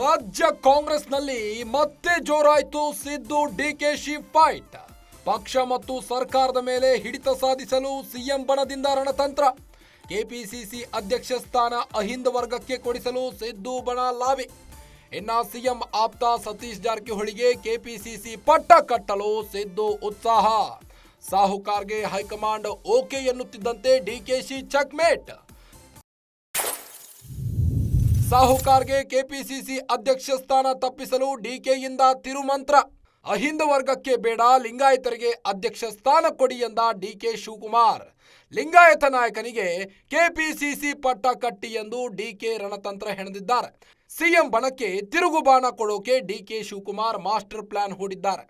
ರಾಜ್ಯ ಕಾಂಗ್ರೆಸ್ನಲ್ಲಿ ಮತ್ತೆ ಜೋರಾಯಿತು ಸಿದ್ದು ಡಿಕೆಶಿ ಫೈಟ್. ಪಕ್ಷ ಮತ್ತು ಸರ್ಕಾರದ ಮೇಲೆ ಹಿಡಿತ ಸಾಧಿಸಲು ಸಿಎಂ ಬಣದಿಂದ ರಣತಂತ್ರ. ಕೆಪಿಸಿಸಿ ಅಧ್ಯಕ್ಷ ಸ್ಥಾನ ಅಹಿಂದ ವರ್ಗಕ್ಕೆ ಕೊಡಿಸಲು ಸಿದ್ದು ಬಣ ಲಾಬಿ. ಇನ್ನ ಸಿಎಂ ಆಪ್ತ ಸತೀಶ್ ಜಾರಕಿಹೊಳಿಗೆ ಕೆಪಿಸಿಸಿ ಪಟ್ಟ ಕಟ್ಟಲು ಸಿದ್ದು ಉತ್ಸಾಹ. ಸಾಹುಕಾರ್ಗೆ ಹೈಕಮಾಂಡ್ ಓಕೆ ಎನ್ನುತ್ತಿದ್ದಂತೆ ಡಿಕೆಶಿ ಚೆಕ್ಮೇಟ್. ಸಾಹುಕಾರ್ಗೆ ಕೆಪಿಸಿಸಿ ಅಧ್ಯಕ್ಷ ಸ್ಥಾನ ತಪ್ಪಿಸಲು ಡಿಕೆಯಿಂದ ತಿರುಮಂತ್ರ. ಅಹಿಂದ ವರ್ಗಕ್ಕೆ ಬೇಡ, ಲಿಂಗಾಯತರಿಗೆ ಅಧ್ಯಕ್ಷ ಸ್ಥಾನ ಕೊಡಿ ಎಂದ ಡಿಕೆ ಶಿವಕುಮಾರ್. ಲಿಂಗಾಯತ ನಾಯಕನಿಗೆ ಕೆಪಿಸಿಸಿ ಪಟ್ಟ ಕಟ್ಟಿ ಎಂದು ಡಿಕೆ ರಣತಂತ್ರ ಹೆಣೆದಿದ್ದಾರೆ. ಸಿಎಂ ಬಣಕ್ಕೆ ತಿರುಗುಬಾಣ ಕೊಡೋಕೆ D K Shivakumar master plan ಹೂಡಿದ್ದಾರೆ.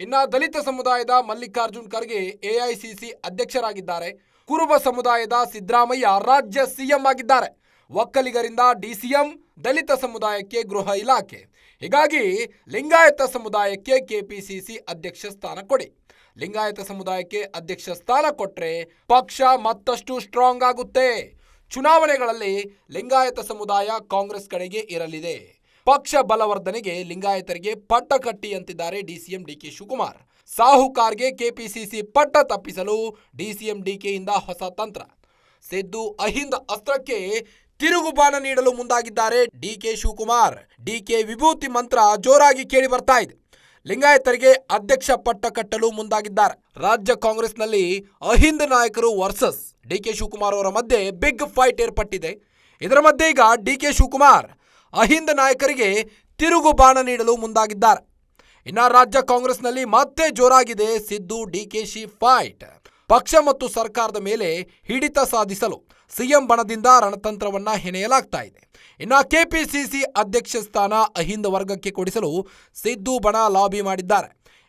ಇನ್ನ ದಲಿತ ಸಮುದಾಯದ ಮಲ್ಲಿಕಾರ್ಜುನ್ ಖರ್ಗೆ ಎಐಸಿಸಿ ಅಧ್ಯಕ್ಷರಾಗಿದ್ದಾರೆ. ಕುರುಬ ಸಮುದಾಯದ ಸಿದ್ದರಾಮಯ್ಯ ರಾಜ್ಯ ಸಿಎಂ ಆಗಿದ್ದಾರೆ. ಒಕ್ಕಲಿಗರಿಂದ ಡಿಸಿಎಂ ದಲಿತ ಸಮುದಾಯಕ್ಕೆ ಗೃಹ ಇಲಾಖೆ. ಹೀಗಾಗಿ ಲಿಂಗಾಯತ ಸಮುದಾಯಕ್ಕೆ ಕೆಪಿಸಿಸಿ ಅಧ್ಯಕ್ಷ ಸ್ಥಾನ ಕೊಡಿ. ಲಿಂಗಾಯತ ಸಮುದಾಯಕ್ಕೆ ಅಧ್ಯಕ್ಷ ಸ್ಥಾನ ಕೊಟ್ಟರೆ ಪಕ್ಷ ಮತ್ತಷ್ಟು ಸ್ಟ್ರಾಂಗ್ ಆಗುತ್ತೆ. ಚುನಾವಣೆಗಳಲ್ಲಿ ಲಿಂಗಾಯತ ಸಮುದಾಯ ಕಾಂಗ್ರೆಸ್ ಕಡೆಗೆ ಇರಲಿದೆ. ಪಕ್ಷ ಬಲವರ್ಧನೆಗೆ ಲಿಂಗಾಯತರಿಗೆ ಪಟ್ಟ ಕಟ್ಟಿ ಅಂತಿದ್ದಾರೆ ಡಿಸಿಎಂ ಡಿಕೆ ಶಿವಕುಮಾರ್. ಸಾಹುಕಾರ್ಗೆ ಕೆಪಿಸಿಸಿ ಪಟ್ಟ ತಪ್ಪಿಸಲು ಡಿಸಿಎಂ ಡಿಕೆಯಿಂದ ಹೊಸ ತಂತ್ರ. ಸಿದ್ದು ಅಹಿಂದ ಅಸ್ತ್ರಕ್ಕೆ ತಿರುಗುಬಾಣ ನೀಡಲು ಮುಂದಾಗಿದ್ದಾರೆ ಡಿಕೆ ಶಿವಕುಮಾರ್. ಡಿಕೆ ವಿಭೂತಿ ಮಂತ್ರ ಜೋರಾಗಿ ಕೇಳಿ ಬರ್ತಾ ಇದೆ. ಲಿಂಗಾಯತರಿಗೆ ಅಧ್ಯಕ್ಷ ಪಟ್ಟ ಕಟ್ಟಲು ಮುಂದಾಗಿದ್ದಾರೆ. ರಾಜ್ಯ ಕಾಂಗ್ರೆಸ್ನಲ್ಲಿ ಅಹಿಂದ ನಾಯಕರು ವರ್ಸಸ್. ಡಿಕೆ ಶಿವಕುಮಾರ್ ಅವರ ಮಧ್ಯೆ ಬಿಗ್ ಫೈಟ್ ಏರ್ಪಟ್ಟಿದೆ. ಇದರ ಮಧ್ಯೆ ಈಗ ಡಿಕೆ ಶಿವಕುಮಾರ್ ಅಹಿಂದ ನಾಯಕರಿಗೆ ತಿರುಗುಬಾಣ ನೀಡಲು ಮುಂದಾಗಿದ್ದಾರೆ. ಇನ್ನ ರಾಜ್ಯ ಕಾಂಗ್ರೆಸ್ನಲ್ಲಿ ಮತ್ತೆ ಜೋರಾಗಿದೆ ಸಿದ್ದು ಡಿಕೆಶಿ ಫೈಟ್. ಪಕ್ಷ ಮತ್ತು ಸರ್ಕಾರದ ಮೇಲೆ ಹಿಡಿತ ಸಾಧಿಸಲು ಸಿಎಂ ಬಣದಿಂದ ರಣತಂತ್ರವನ್ನ ಹೆಣೆಯಲಾಗ್ತಾ ಇದೆ. ಇನ್ನು ಕೆಪಿಸಿಸಿ ಅಧ್ಯಕ್ಷ ಸ್ಥಾನ ಅಹಿಂದ ವರ್ಗಕ್ಕೆ ಕೊಡಿಸಲು ಸಿದ್ದು ಬಣ ಲಾಬಿ ಮಾಡಿದ್ದಾರೆ.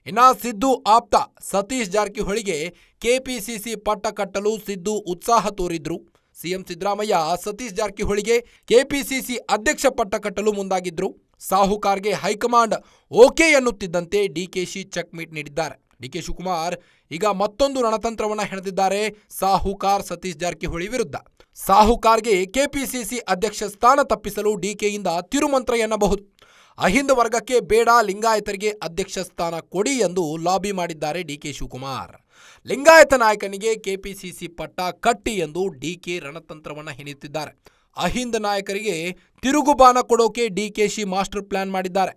ಇನ್ನು ಸಿದ್ದು ಆಪ್ತ ಸತೀಶ್ ಜಾರಕಿಹೊಳಿಗೆ ಕೆಪಿಸಿಸಿ ಪಟ್ಟ ಕಟ್ಟಲು ಸಿದ್ದು ಉತ್ಸಾಹ ತೋರಿದ್ರು. ಸಿಎಂ ಸಿದ್ದರಾಮಯ್ಯ ಸತೀಶ್ ಜಾರಕಿಹೊಳಿಗೆ ಕೆಪಿಸಿಸಿ ಅಧ್ಯಕ್ಷ ಪಟ್ಟ ಕಟ್ಟಲು ಮುಂದಾಗಿದ್ರು. ಸಾಹುಕಾರ್ಗೆ ಹೈಕಮಾಂಡ್ ಓಕೆ ಎನ್ನುತ್ತಿದ್ದಂತೆ ಡಿಕೆಶಿ ಚೆಕ್ಮೇಟ್ ನೀಡಿದ್ದಾರೆ. ಡಿಕೆ ಶಿವಕುಮಾರ್ ಈಗ ಮತ್ತೊಂದು ರಣತಂತ್ರವನ್ನ ಹೆಣೆದಿದ್ದಾರೆ. ಸಾಹುಕಾರ್ ಸತೀಶ್ ಜಾರಕಿಹೊಳಿ ವಿರುದ್ಧ. ಸಾಹುಕಾರ್ಗೆ ಕೆಪಿಸಿಸಿ ಅಧ್ಯಕ್ಷ ಸ್ಥಾನ ತಪ್ಪಿಸಲು ಡಿಕೆಯಿಂದ ತಿರುಮಂತ್ರ ಎನ್ನಬಹುದು. ಅಹಿಂದ ವರ್ಗಕ್ಕೆ ಬೇಡ, ಲಿಂಗಾಯತರಿಗೆ ಅಧ್ಯಕ್ಷ ಸ್ಥಾನ ಕೊಡಿ ಎಂದು ಲಾಬಿ ಮಾಡಿದ್ದಾರೆ ಡಿ ಕೆ ಶಿವಕುಮಾರ್. ಲಿಂಗಾಯತ ನಾಯಕನಿಗೆ ಕೆಪಿಸಿಸಿ ಪಟ್ಟ ಕಟ್ಟಿ ಎಂದು ಡಿ ಕೆ ರಣತಂತ್ರವನ್ನ ಹೆಣೆಯುತ್ತಿದ್ದಾರೆ. ಅಹಿಂದ ನಾಯಕರಿಗೆ ತಿರುಗುಬಾನ ಕೊಡೋಕೆ D K Shi master plan ಮಾಡಿದ್ದಾರೆ.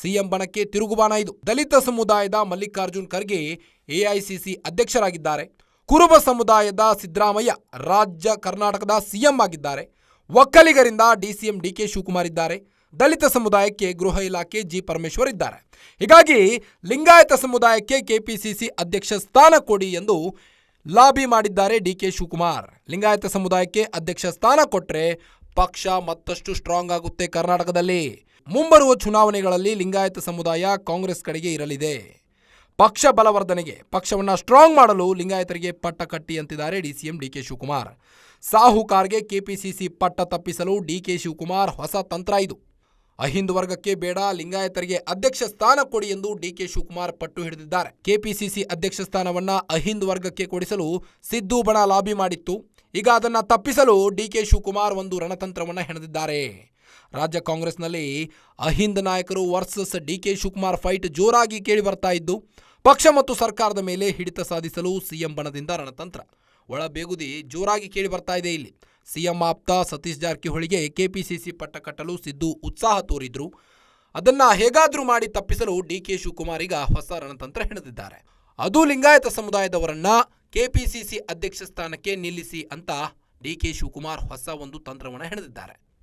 ಸಿಎಂ ಬಣಕ್ಕೆ ತಿರುಗುಬಾಣ ಇದು. ದಲಿತ ಸಮುದಾಯದ ಮಲ್ಲಿಕಾರ್ಜುನ್ ಖರ್ಗೆ ಎಐಸಿಸಿ ಅಧ್ಯಕ್ಷರಾಗಿದ್ದಾರೆ. ಕುರುಬ ಸಮುದಾಯದ ಸಿದ್ದರಾಮಯ್ಯ ರಾಜ್ಯ ಕರ್ನಾಟಕದ ಸಿಎಂ ಆಗಿದ್ದಾರೆ. ಒಕ್ಕಲಿಗರಿಂದ ಡಿಸಿಎಂ ಡಿಕೆ ಶಿವಕುಮಾರ್ ಇದ್ದಾರೆ. ದಲಿತ ಸಮುದಾಯಕ್ಕೆ ಗೃಹ ಇಲಾಖೆ ಜಿ ಪರಮೇಶ್ವರ್ ಇದ್ದಾರೆ. ಹೀಗಾಗಿ ಲಿಂಗಾಯತ ಸಮುದಾಯಕ್ಕೆ ಕೆಪಿಸಿಸಿ ಅಧ್ಯಕ್ಷ ಸ್ಥಾನ ಕೊಡಿ ಎಂದು ಲಾಬಿ ಮಾಡಿದ್ದಾರೆ ಡಿಕೆ ಶಿವಕುಮಾರ್. ಲಿಂಗಾಯತ ಸಮುದಾಯಕ್ಕೆ ಅಧ್ಯಕ್ಷ ಸ್ಥಾನ ಕೊಟ್ಟರೆ ಪಕ್ಷ ಮತ್ತಷ್ಟು ಸ್ಟ್ರಾಂಗ್ ಆಗುತ್ತೆ ಕರ್ನಾಟಕದಲ್ಲಿ. ಮುಂಬರುವ ಚುನಾವಣೆಗಳಲ್ಲಿ ಲಿಂಗಾಯತ ಸಮುದಾಯ ಕಾಂಗ್ರೆಸ್ ಕಡೆಗೆ ಇರಲಿದೆ. ಪಕ್ಷ ಬಲವರ್ಧನೆಗೆ, ಪಕ್ಷವನ್ನು ಸ್ಟ್ರಾಂಗ್ ಮಾಡಲು ಲಿಂಗಾಯತರಿಗೆ ಪಟ್ಟ ಕಟ್ಟಿ ಅಂತಿದ್ದಾರೆ ಡಿ ಸಿಎಂ ಡಿ ಕೆ ಶಿವಕುಮಾರ್. ಸಾಹುಕಾರ್ಗೆ ಕೆಪಿಸಿಸಿ ಪಟ್ಟ ತಪ್ಪಿಸಲು ಡಿ ಕೆ ಶಿವಕುಮಾರ್ ಹೊಸ ತಂತ್ರ ಇದು. ಅಹಿಂದ್ ವರ್ಗಕ್ಕೆ ಬೇಡ, ಲಿಂಗಾಯತರಿಗೆ ಅಧ್ಯಕ್ಷ ಸ್ಥಾನ ಕೊಡಿ ಎಂದು ಡಿ ಕೆ ಶಿವಕುಮಾರ್ ಪಟ್ಟು ಹಿಡಿದಿದ್ದಾರೆ. ಕೆಪಿಸಿಸಿ ಅಧ್ಯಕ್ಷ ಸ್ಥಾನವನ್ನ ಅಹಿಂದ್ ವರ್ಗಕ್ಕೆ ಕೊಡಿಸಲು ಸಿದ್ದು ಬಣ ಲಾಬಿ ಮಾಡಿತ್ತು. ಈಗ ಅದನ್ನು ತಪ್ಪಿಸಲು ಡಿ ಕೆ ಶಿವಕುಮಾರ್ ಒಂದು ರಣತಂತ್ರವನ್ನು ಹೆಣೆದಿದ್ದಾರೆ. ರಾಜ್ಯ ಕಾಂಗ್ರೆಸ್ನಲ್ಲಿ ಅಹಿಂದ ನಾಯಕರು ವರ್ಸಸ್ ಡಿ ಕೆ ಶಿವಕುಮಾರ್ ಫೈಟ್ ಜೋರಾಗಿ ಕೇಳಿ ಬರ್ತಾ ಇದ್ದು, ಪಕ್ಷ ಮತ್ತು ಸರ್ಕಾರದ ಮೇಲೆ ಹಿಡಿತ ಸಾಧಿಸಲು ಸಿಎಂ ಬಣದಿಂದ ರಣತಂತ್ರ. ಒಳ ಬೇಗುದಿ ಜೋರಾಗಿ ಕೇಳಿ ಬರ್ತಾ ಇದೆ ಇಲ್ಲಿ. ಸಿಎಂ ಆಪ್ತ ಸತೀಶ್ ಜಾರಕಿಹೊಳಿಗೆ ಕೆಪಿಸಿಸಿ ಪಟ್ಟ ಕಟ್ಟಲು ಸಿದ್ದು ಉತ್ಸಾಹ ತೋರಿದ್ರು. ಅದನ್ನ ಹೇಗಾದರೂ ಮಾಡಿ ತಪ್ಪಿಸಲು ಡಿ ಕೆ ಶಿವಕುಮಾರ್ ಈಗ ಹೊಸ ರಣತಂತ್ರ ಹೆಣೆದಿದ್ದಾರೆ. ಅದು ಲಿಂಗಾಯತ ಸಮುದಾಯದವರನ್ನ ಕೆಪಿಸಿಸಿ ಅಧ್ಯಕ್ಷ ಸ್ಥಾನಕ್ಕೆ ನಿಲ್ಲಿಸಿ ಅಂತ ಡಿ ಕೆ ಶಿವಕುಮಾರ್ ಹೊಸ ಒಂದು ತಂತ್ರವನ್ನು ಹೆಣೆದಿದ್ದಾರೆ.